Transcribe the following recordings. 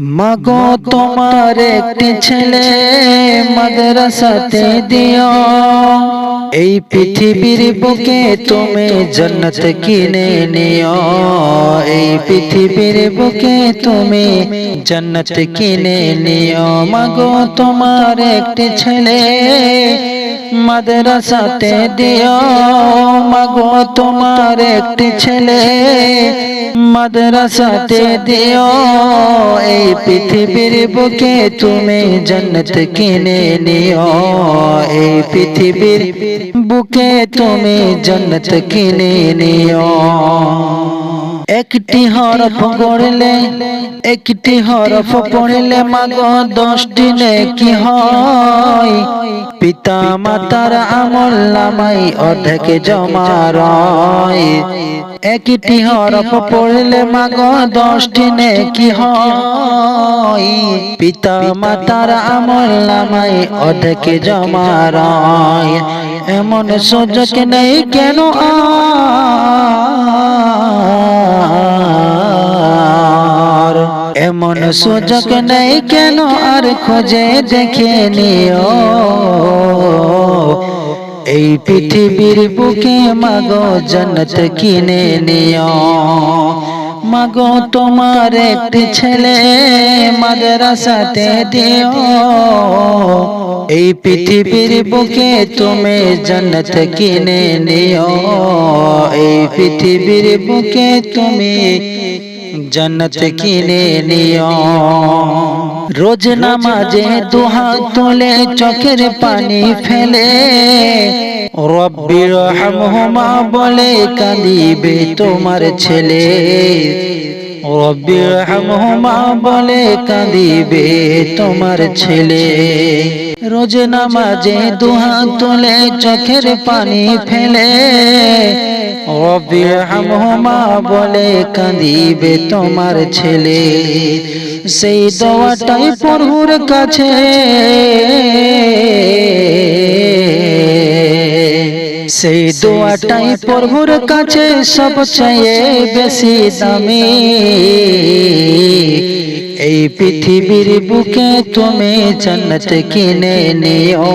মাগো, তোমার একটি ছেলে মাদ্রাসাতে দিও। এই পৃথিবীর বুকে তুমি জন্নত কিনে নিও। এই পৃথিবীর বুকে তুমি জন্নত কিনে নিও। মাগো, তোমার একটি ছেলে মাদ্রাসাতে দিও। মাগো, তোমার একটি ছেলে। মাদ্রাসাতে দিও। এই পৃথিবীর বুকে তুমি জন্নত কিনে নিও। এই পৃথিবীর বুকে তুমি জন্নত কিনে নিও। একটি হরফ গড়লে একটি হরফ পড়লে মাগো দশটি নেকি হয়? পিতা মাতার আমল নামাই অর্ধেক জমা একটি হরফ পড়লে মাগো দশটি নেকি হয়? পিতা মাতার আমল নামাই অর্ধেক জমা এমন সুযোগ নেই কেন আর? এমন সুযোগ নেই কেন আর খোঁজে দেখে নিও। এই পৃথিবীর বুকে মাগ জনত কিনে নিও। মাগো, তোমার একটি ছেলে মাদ্রাসাতে দিও। এই পৃথিবীর বুকে তুমি জন্নত কিনে নিও। এই পৃথিবীর বুকে তুমি জন্নত কিনে নিও। রোজ নামাজে দুহাত তুলে চোখের পানি ফেলে। রব্বি রহমহুমা বলে কাঁদিবে তোমার ছেলে। রব্বি রহমহুমা বলে কাঁদিবে তোমার ছেলে। রোজ নামাজে দুহাত তুলে চোখের পানি ফেলে। রব্বি রহমহুমা বলে কাঁদিবে তোমার ছেলে। সেই দোয়াটাই প্রভুর কাছে। সেই দোয়াটাই প্রভুর কাছে সবচেয়ে বেশি দামি। এই পৃথিবীর বুকে তুমি জন্নত কিনে নিও।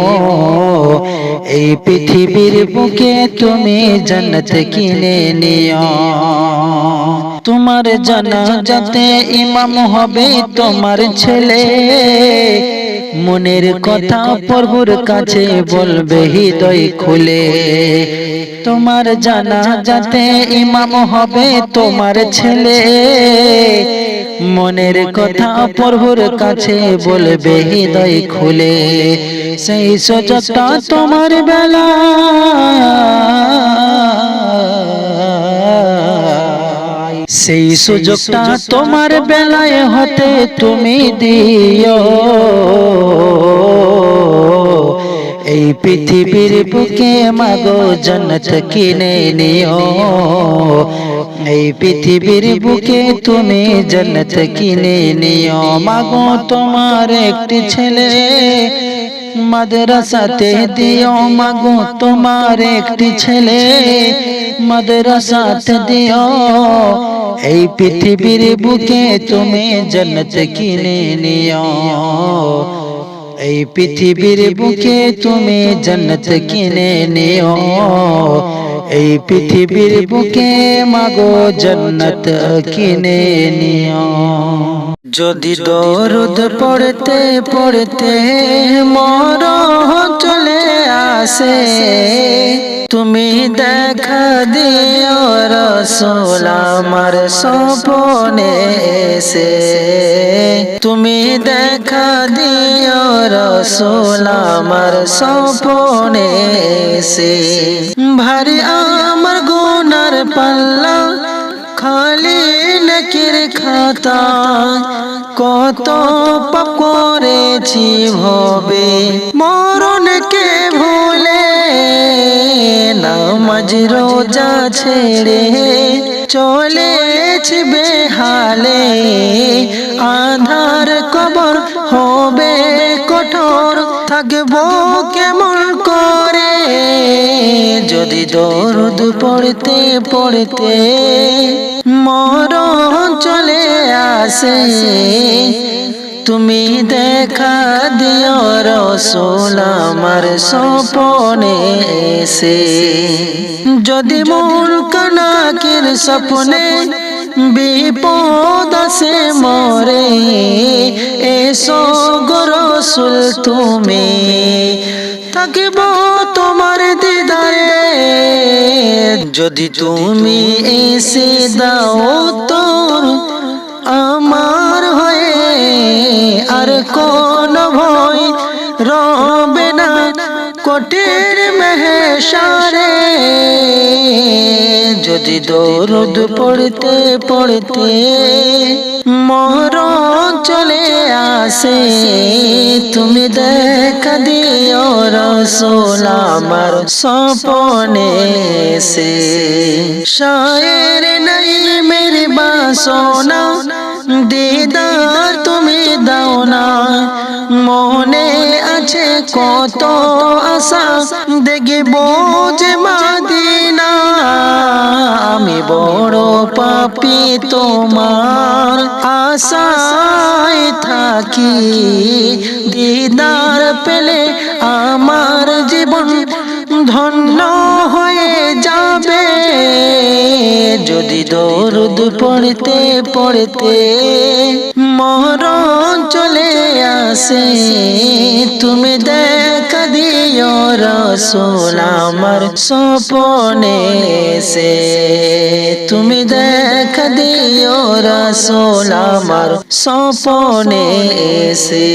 এই পৃথিবীর বুকে তুমি জন্নত কিনে নিও। তোমার জানা যাতে ইমাম হবে তোমার ছেলে। মনের কথা প্রভুর কাছে বলবে হৃদয় খুলে। তোমার জানা যাতে ইমাম হবে তোমার ছেলে। মনের কথা প্রভুর কাছে বলবে হৃদয় খুলে। সেই সুযোগটা তোমার বেলা। সেই সুযোগটা তোমার বেলায় হতে তুমি দিও। এই পৃথিবীর বুকে মাগো জন্নত কিনে নিও। এই পৃথিবীর বুকে তুমি জন্নত কিনে নিও। মাগো তোমার একটি ছেলে মাদ্রাসাতে দিও মাগো তোমার একটি ছেলে। মাদ্রাসাতে দিও, এই পৃথিবীর বুকে তুমি জন্নত কিনে নিও। এই পৃথিবীর বুকে তুমি জন্নত কিনে নিও। এই পৃথিবীর বুকে মাগো জন্নত কিনে নিও। যদি দরুদ পড়তে পড়তে মর চলে আসে তুমি দেখা দিও রসোল আমার সপনে এসে। তুমি দেখা দিও রসোল আমার সপনে এসে। ভারী আমার গুনার পাল্লা নকির খাতা, কত পাপ করেছি ভবে। মরণকে ভুলে নামাজ রোজা ছেড়ে চলেছি বেহালে। আধার কবর হবে কঠোর, থাকব কেমন করে? যদি দরদ পড়তে পড়তে মরণ চলে আসে। তুমি দেখা দিও রসুল আমার সপনে এসে। যদি মোর কানাকের সপনে বিপদ আসে মরে, এসো গো রসুল তুমি। থাকিব তোমার দিদারে। যদি তুমি এসে দাও তোর আমার হয়ে আর কোন ভয় রবে না। কোটির মেহেশারে যদি দরুদ পড়তে পড়তে মরণ চলে আসে তুমি দেখা দিও রসোল আমার সপনে সে শায়ের নাই মেরে বাসনা, দিদার তুমি দাও না। মনে আছে কত আশা, দেখব যে মাদিনা। আমি বড় পাপি তোমার আশায় থাকি। দিদার পেলে ধন্য হয়ে যাবে। যদি দরুদ পড়তে পড়তে মরণ চলে আসে, তুমি দেখা দিও রসুল আমার সপনে সে তুমি দেখা দিও রসুল আমার সপনে সে